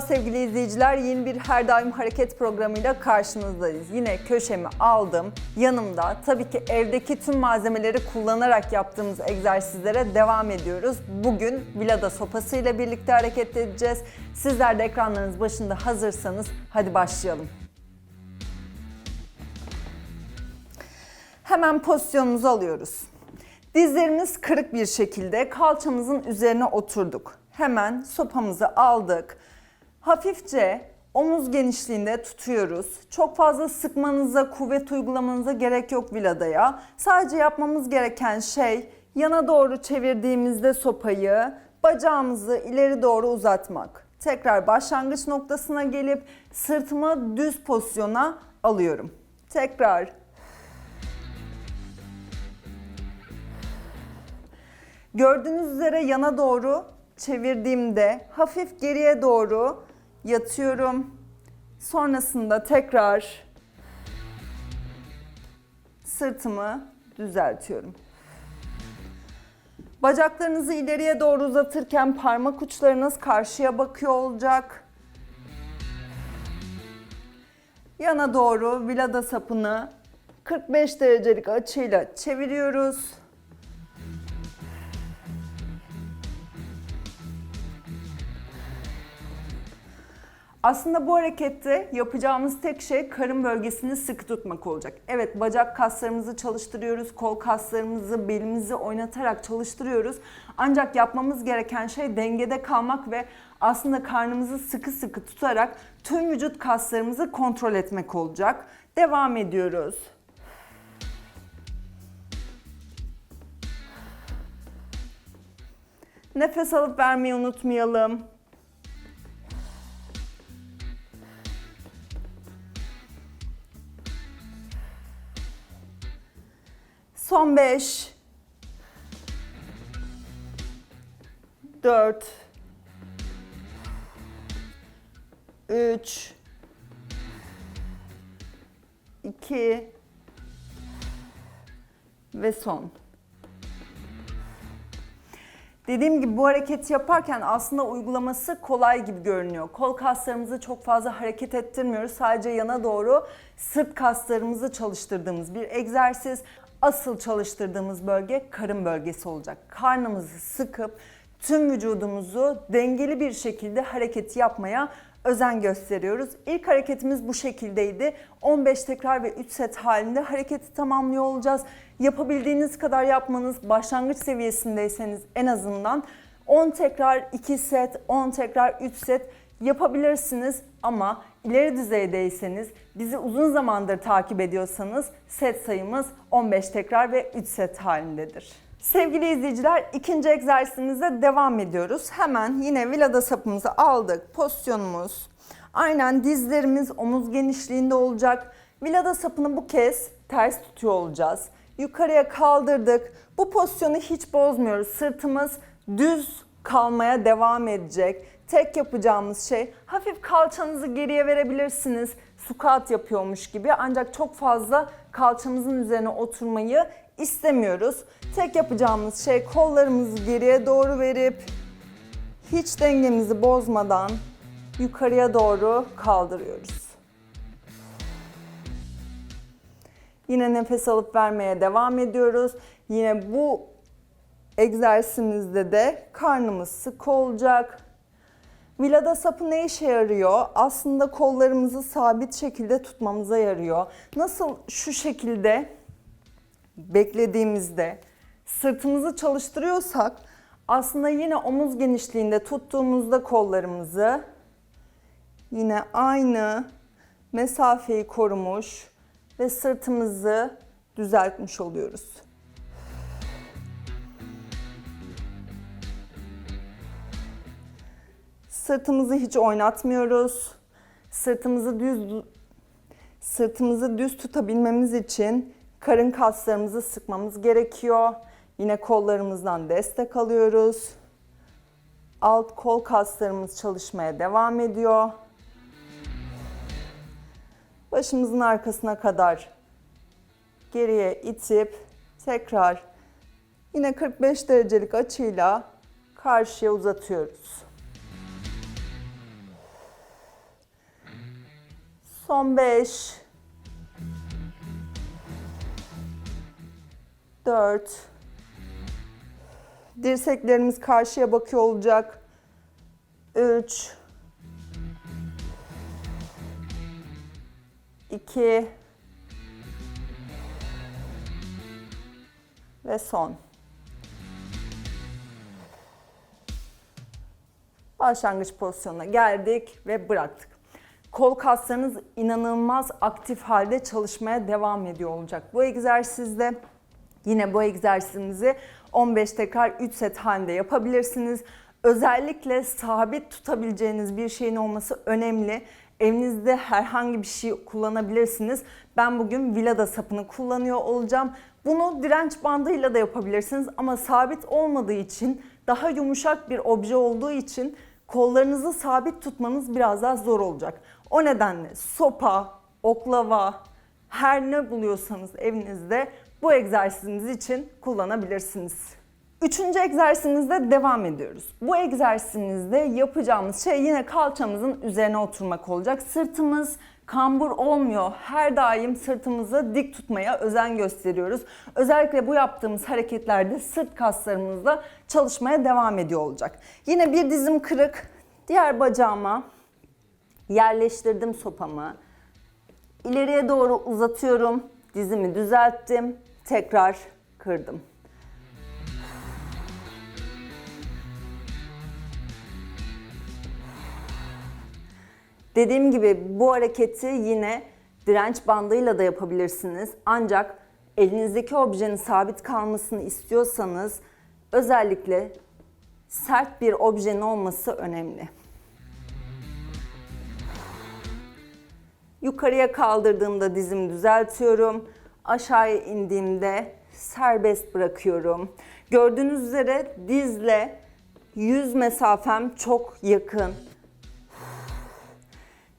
Sevgili izleyiciler. Yeni bir Her Daim Hareket programıyla karşınızdayız. Yine köşemi aldım. Yanımda tabii ki evdeki tüm malzemeleri kullanarak yaptığımız egzersizlere devam ediyoruz. Bugün Vilada sopasıyla birlikte hareket edeceğiz. Sizler de ekranlarınız başında hazırsanız hadi başlayalım. Hemen pozisyonumuzu alıyoruz. Dizlerimiz kırık bir şekilde kalçamızın üzerine oturduk. Hemen sopamızı aldık. Hafifçe omuz genişliğinde tutuyoruz. Çok fazla sıkmanıza, kuvvet uygulamanıza gerek yok Vilada'ya. Sadece yapmamız gereken şey yana doğru çevirdiğimizde sopayı bacağımızı ileri doğru uzatmak. Tekrar başlangıç noktasına gelip sırtımı düz pozisyona alıyorum. Tekrar Gördüğünüz üzere yana doğru çevirdiğimde hafif geriye doğru yatıyorum. Sonrasında tekrar sırtımı düzeltiyorum. Bacaklarınızı ileriye doğru uzatırken parmak uçlarınız karşıya bakıyor olacak. Yana doğru vilada sapını 45 derecelik açıyla çeviriyoruz. Aslında bu harekette yapacağımız tek şey karın bölgesini sıkı tutmak olacak. Evet bacak kaslarımızı çalıştırıyoruz, kol kaslarımızı, belimizi oynatarak çalıştırıyoruz. Ancak yapmamız gereken şey dengede kalmak ve aslında karnımızı sıkı sıkı tutarak tüm vücut kaslarımızı kontrol etmek olacak. Devam ediyoruz. Nefes alıp vermeyi unutmayalım. Son 5 4 3 2 ve son. Dediğim gibi bu hareketi yaparken aslında uygulaması kolay gibi görünüyor. Kol kaslarımızı çok fazla hareket ettirmiyoruz. Sadece yana doğru sırt kaslarımızı çalıştırdığımız bir egzersiz. Asıl çalıştırdığımız bölge karın bölgesi olacak. Karnımızı sıkıp tüm vücudumuzu dengeli bir şekilde hareket yapmaya özen gösteriyoruz. İlk hareketimiz bu şekildeydi. 15 tekrar ve 3 set halinde hareketi tamamlıyor olacağız. Yapabildiğiniz kadar yapmanız, başlangıç seviyesindeyseniz en azından 10 tekrar 2 set, 10 tekrar 3 set yapabilirsiniz ama ileri düzeydeyseniz, bizi uzun zamandır takip ediyorsanız set sayımız 15 tekrar ve 3 set halindedir. Sevgili izleyiciler ikinci egzersizimize devam ediyoruz. Hemen yine vilada sapımızı aldık. Pozisyonumuz aynen dizlerimiz omuz genişliğinde olacak. Vilada sapını bu kez ters tutuyor olacağız. Yukarıya kaldırdık. Bu pozisyonu hiç bozmuyoruz. Sırtımız düz kalmaya devam edecek. Tek yapacağımız şey hafif kalçanızı geriye verebilirsiniz. Squat yapıyormuş gibi ancak çok fazla kalçamızın üzerine oturmayı istemiyoruz. Tek yapacağımız şey kollarımızı geriye doğru verip hiç dengemizi bozmadan yukarıya doğru kaldırıyoruz. Yine nefes alıp vermeye devam ediyoruz. Yine bu egzersizimizde de karnımız sık olacak. Vilada sapı ne işe yarıyor? Aslında kollarımızı sabit şekilde tutmamıza yarıyor. Nasıl şu şekilde beklediğimizde sırtımızı çalıştırıyorsak aslında yine omuz genişliğinde tuttuğumuzda kollarımızı yine aynı mesafeyi korumuş ve sırtımızı düzeltmiş oluyoruz. Sırtımızı hiç oynatmıyoruz. Sırtımızı düz sırtımızı düz tutabilmemiz için karın kaslarımızı sıkmamız gerekiyor. Yine kollarımızdan destek alıyoruz. Alt kol kaslarımız çalışmaya devam ediyor. Başımızın arkasına kadar geriye itip tekrar yine 45 derecelik açıyla karşıya uzatıyoruz. Son 5 4 Dirseklerimiz karşıya bakıyor olacak. 3 2 ve son. Başlangıç pozisyonuna geldik ve bıraktık. Kol kaslarınız inanılmaz aktif halde çalışmaya devam ediyor olacak. Bu egzersizde yine bu egzersizimizi 15 tekrar 3 set halinde yapabilirsiniz. Özellikle sabit tutabileceğiniz bir şeyin olması önemli. Evinizde herhangi bir şey kullanabilirsiniz. Ben bugün Vilada sapını kullanıyor olacağım. Bunu direnç bandıyla da yapabilirsiniz ama sabit olmadığı için daha yumuşak bir obje olduğu için kollarınızı sabit tutmanız biraz daha zor olacak. O nedenle sopa, oklava, her ne buluyorsanız evinizde bu egzersiziniz için kullanabilirsiniz. Üçüncü egzersizimizde devam ediyoruz. Bu egzersizimizde yapacağımız şey yine kalçamızın üzerine oturmak olacak. Sırtımız kambur olmuyor. Her daim sırtımızı dik tutmaya özen gösteriyoruz. Özellikle bu yaptığımız hareketlerde sırt kaslarımızla çalışmaya devam ediyor olacak. Yine bir dizim kırık. Diğer bacağıma yerleştirdim sopamı. İleriye doğru uzatıyorum. Dizimi düzelttim. Tekrar kırdım. Dediğim gibi bu hareketi yine direnç bandıyla da yapabilirsiniz. Ancak elinizdeki objenin sabit kalmasını istiyorsanız özellikle sert bir objenin olması önemli. Yukarıya kaldırdığımda dizimi düzeltiyorum. Aşağıya indiğimde serbest bırakıyorum. Gördüğünüz üzere dizle yüz mesafem çok yakın.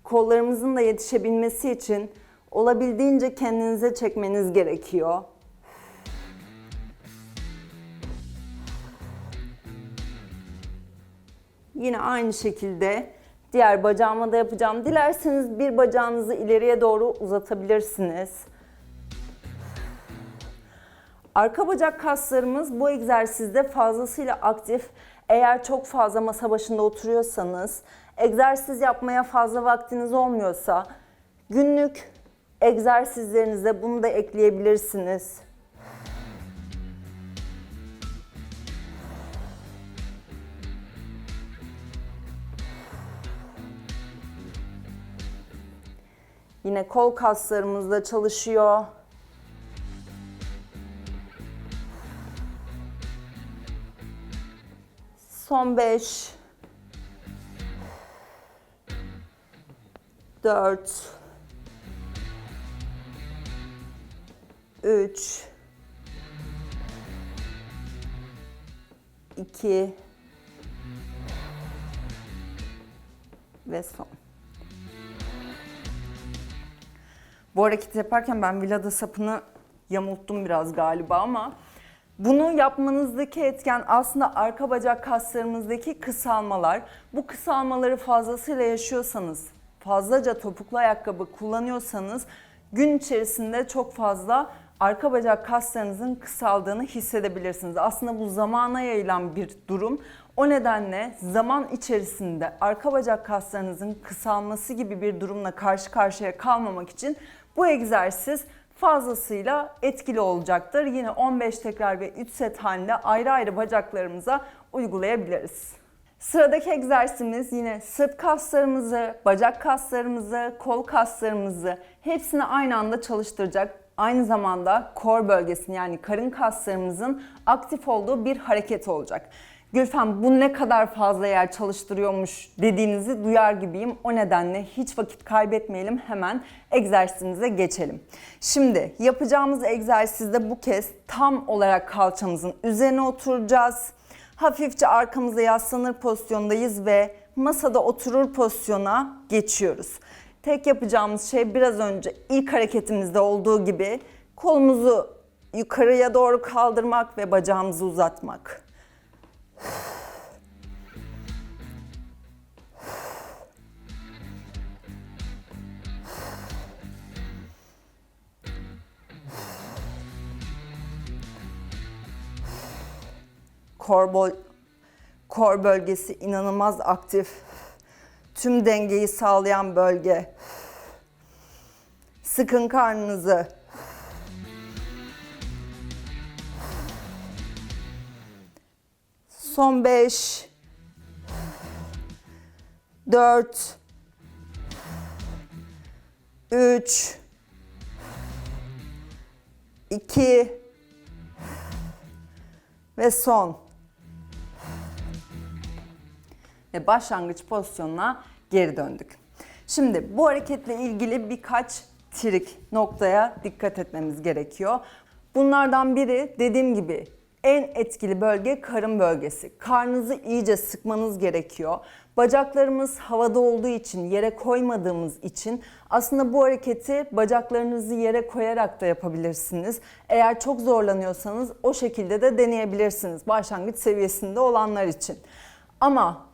Kollarımızın da yetişebilmesi için olabildiğince kendinize çekmeniz gerekiyor. Yine aynı şekilde diğer bacağıma da yapacağım. Dilerseniz bir bacağınızı ileriye doğru uzatabilirsiniz. Arka bacak kaslarımız bu egzersizde fazlasıyla aktif. Eğer çok fazla masa başında oturuyorsanız, egzersiz yapmaya fazla vaktiniz olmuyorsa günlük egzersizlerinize bunu da ekleyebilirsiniz. Yine kol kaslarımız da çalışıyor. Son 5 4 3 2 ve son. Bu hareketi yaparken ben vilada sapını yamulttum biraz galiba ama bunu yapmanızdaki etken aslında arka bacak kaslarımızdaki kısalmalar. Bu kısalmaları fazlasıyla yaşıyorsanız, fazlaca topuklu ayakkabı kullanıyorsanız gün içerisinde çok fazla arka bacak kaslarınızın kısaldığını hissedebilirsiniz. Aslında bu zamana yayılan bir durum. O nedenle zaman içerisinde arka bacak kaslarınızın kısalması gibi bir durumla karşı karşıya kalmamak için bu egzersiz fazlasıyla etkili olacaktır. Yine 15 tekrar ve 3 set halinde ayrı ayrı bacaklarımıza uygulayabiliriz. Sıradaki egzersizimiz yine sırt kaslarımızı, bacak kaslarımızı, kol kaslarımızı hepsini aynı anda çalıştıracak. Aynı zamanda kor bölgesini yani karın kaslarımızın aktif olduğu bir hareket olacak. Gülfem bu ne kadar fazla yer çalıştırıyormuş dediğinizi duyar gibiyim. O nedenle hiç vakit kaybetmeyelim hemen egzersizimize geçelim. Şimdi yapacağımız egzersizde bu kez tam olarak kalçamızın üzerine oturacağız. Hafifçe arkamıza yaslanır pozisyondayız ve masada oturur pozisyona geçiyoruz. Tek yapacağımız şey biraz önce ilk hareketimizde olduğu gibi kolumuzu yukarıya doğru kaldırmak ve bacağımızı uzatmak. Kor, bol, kor bölgesi inanılmaz aktif. Tüm dengeyi sağlayan bölge. Sıkın karnınızı. Son 5 4 3 2 ve son. Ve başlangıç pozisyonuna geri döndük. Şimdi bu hareketle ilgili birkaç trik noktaya dikkat etmemiz gerekiyor. Bunlardan biri dediğim gibi en etkili bölge karın bölgesi. Karnınızı iyice sıkmanız gerekiyor. Bacaklarımız havada olduğu için, yere koymadığımız için aslında bu hareketi bacaklarınızı yere koyarak da yapabilirsiniz. Eğer çok zorlanıyorsanız o şekilde de deneyebilirsiniz başlangıç seviyesinde olanlar için. Ama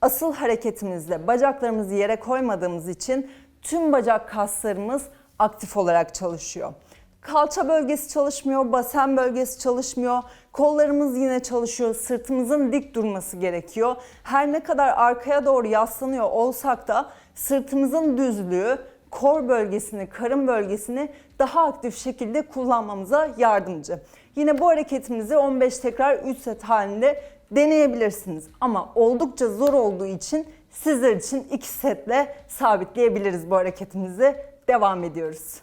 asıl hareketimizle bacaklarımızı yere koymadığımız için tüm bacak kaslarımız aktif olarak çalışıyor. Kalça bölgesi çalışmıyor, basen bölgesi çalışmıyor. Kollarımız yine çalışıyor. Sırtımızın dik durması gerekiyor. Her ne kadar arkaya doğru yaslanıyor olsak da sırtımızın düzlüğü kor bölgesini, karın bölgesini daha aktif şekilde kullanmamıza yardımcı. Yine bu hareketimizi 15 tekrar 3 set halinde deneyebilirsiniz. Ama oldukça zor olduğu için sizler için 2 setle sabitleyebiliriz bu hareketimizi. Devam ediyoruz.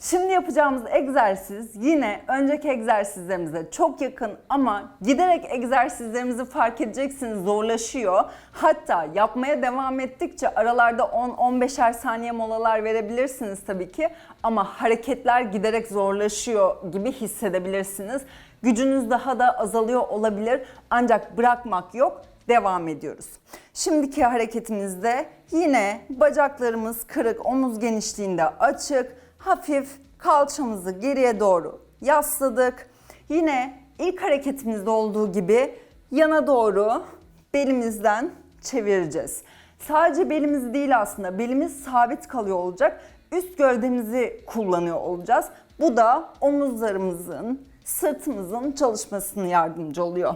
Şimdi yapacağımız egzersiz yine önceki egzersizlerimize çok yakın ama giderek egzersizlerimizi fark edeceksiniz zorlaşıyor. Hatta yapmaya devam ettikçe aralarda 10-15'er saniye molalar verebilirsiniz tabii ki ama hareketler giderek zorlaşıyor gibi hissedebilirsiniz. Gücünüz daha da azalıyor olabilir ancak bırakmak yok devam ediyoruz. Şimdiki hareketimizde yine bacaklarımız kırık, omuz genişliğinde açık, hafif kalçamızı geriye doğru yasladık. Yine ilk hareketimizde olduğu gibi yana doğru belimizden çevireceğiz. Sadece belimiz değil aslında belimiz sabit kalıyor olacak. Üst gövdemizi kullanıyor olacağız. Bu da omuzlarımızın, sırtımızın çalışmasını yardımcı oluyor.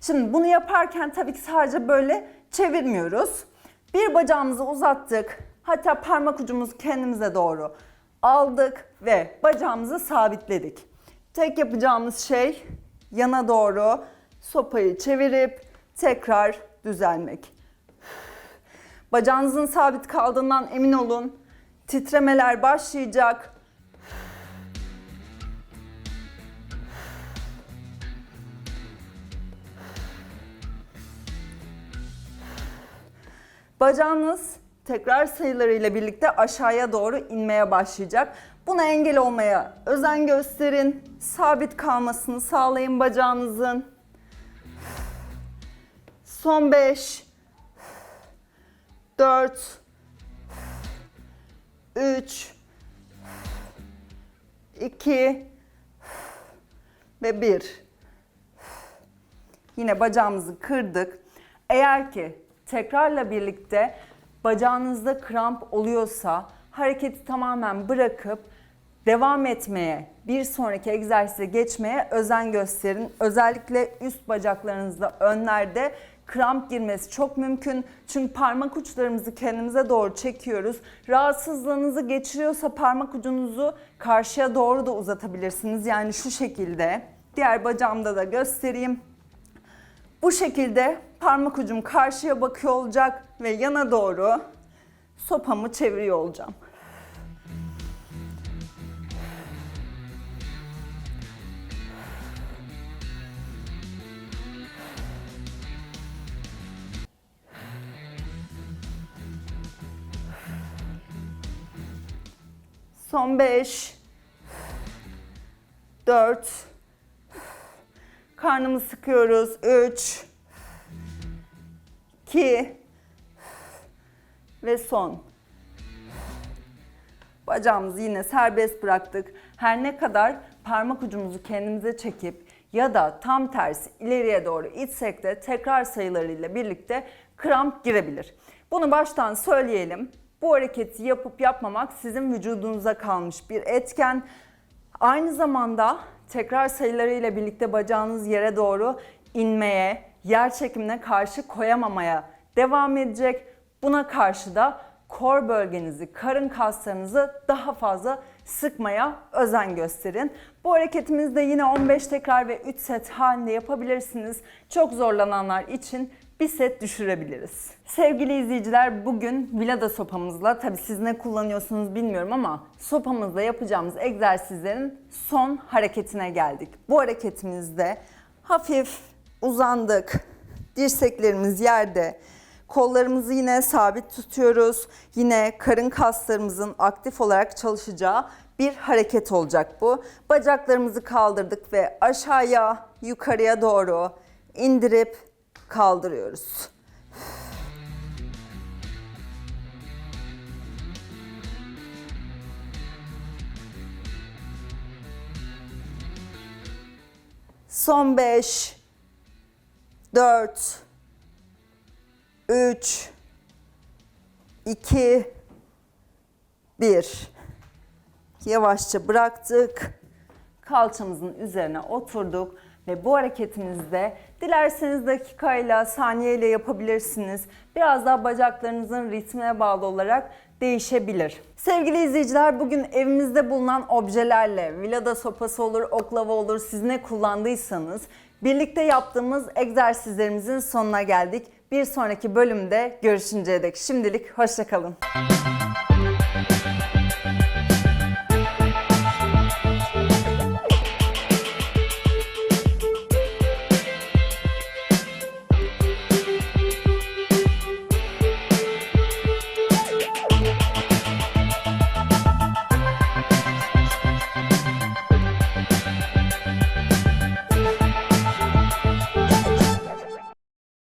Şimdi bunu yaparken tabii ki sadece böyle çevirmiyoruz. Bir bacağımızı uzattık. Hatta parmak ucumuzu kendimize doğru aldık ve bacağımızı sabitledik. Tek yapacağımız şey yana doğru sopayı çevirip tekrar düzelmek. Bacağınızın sabit kaldığından emin olun. Titremeler başlayacak. Bacağınız tekrar sayılarıyla birlikte aşağıya doğru inmeye başlayacak. Buna engel olmaya özen gösterin. Sabit kalmasını sağlayın bacağınızın. Son 5 4 3 2 ve 1 Yine bacağımızı kırdık. Eğer ki tekrarla birlikte bacağınızda kramp oluyorsa hareketi tamamen bırakıp devam etmeye, bir sonraki egzersize geçmeye özen gösterin. Özellikle üst bacaklarınızda, önlerde kramp girmesi çok mümkün. Çünkü parmak uçlarımızı kendimize doğru çekiyoruz. Rahatsızlığınızı geçiriyorsa parmak ucunuzu karşıya doğru da uzatabilirsiniz. Yani şu şekilde. Diğer bacağımda da göstereyim. Bu şekilde parmak ucum karşıya bakıyor olacak ve yana doğru sopamı çeviriyor olacağım. Son 5 4 Karnımı sıkıyoruz. 3 2 ve son. Bacağımızı yine serbest bıraktık. Her ne kadar parmak ucumuzu kendimize çekip ya da tam tersi ileriye doğru itsek de tekrar sayılarıyla birlikte kramp girebilir. Bunu baştan söyleyelim. Bu hareketi yapıp yapmamak sizin vücudunuza kalmış bir etken. Aynı zamanda tekrar sayılarıyla birlikte bacağınız yere doğru inmeye, yer çekimine karşı koyamamaya devam edecek. Buna karşı da kor bölgenizi, karın kaslarınızı daha fazla sıkmaya özen gösterin. Bu hareketimizi de yine 15 tekrar ve 3 set halinde yapabilirsiniz. Çok zorlananlar için bir set düşürebiliriz. Sevgili izleyiciler bugün Vilada sopamızla tabi siz ne kullanıyorsunuz bilmiyorum ama sopamızla yapacağımız egzersizlerin son hareketine geldik. Bu hareketimizde hafif uzandık. Dirseklerimiz yerde. Kollarımızı yine sabit tutuyoruz. Yine karın kaslarımızın aktif olarak çalışacağı bir hareket olacak bu. Bacaklarımızı kaldırdık ve aşağıya, yukarıya doğru indirip kaldırıyoruz. Son 5 4 3 2 1 Yavaşça bıraktık. Kalçamızın üzerine oturduk ve bu hareketimizde dilerseniz dakikayla, saniyeyle yapabilirsiniz. Biraz daha bacaklarınızın ritmine bağlı olarak değişebilir. Sevgili izleyiciler bugün evimizde bulunan objelerle vilada sopası olur, oklava olur siz ne kullandıysanız birlikte yaptığımız egzersizlerimizin sonuna geldik. Bir sonraki bölümde görüşünceye dek şimdilik hoşçakalın.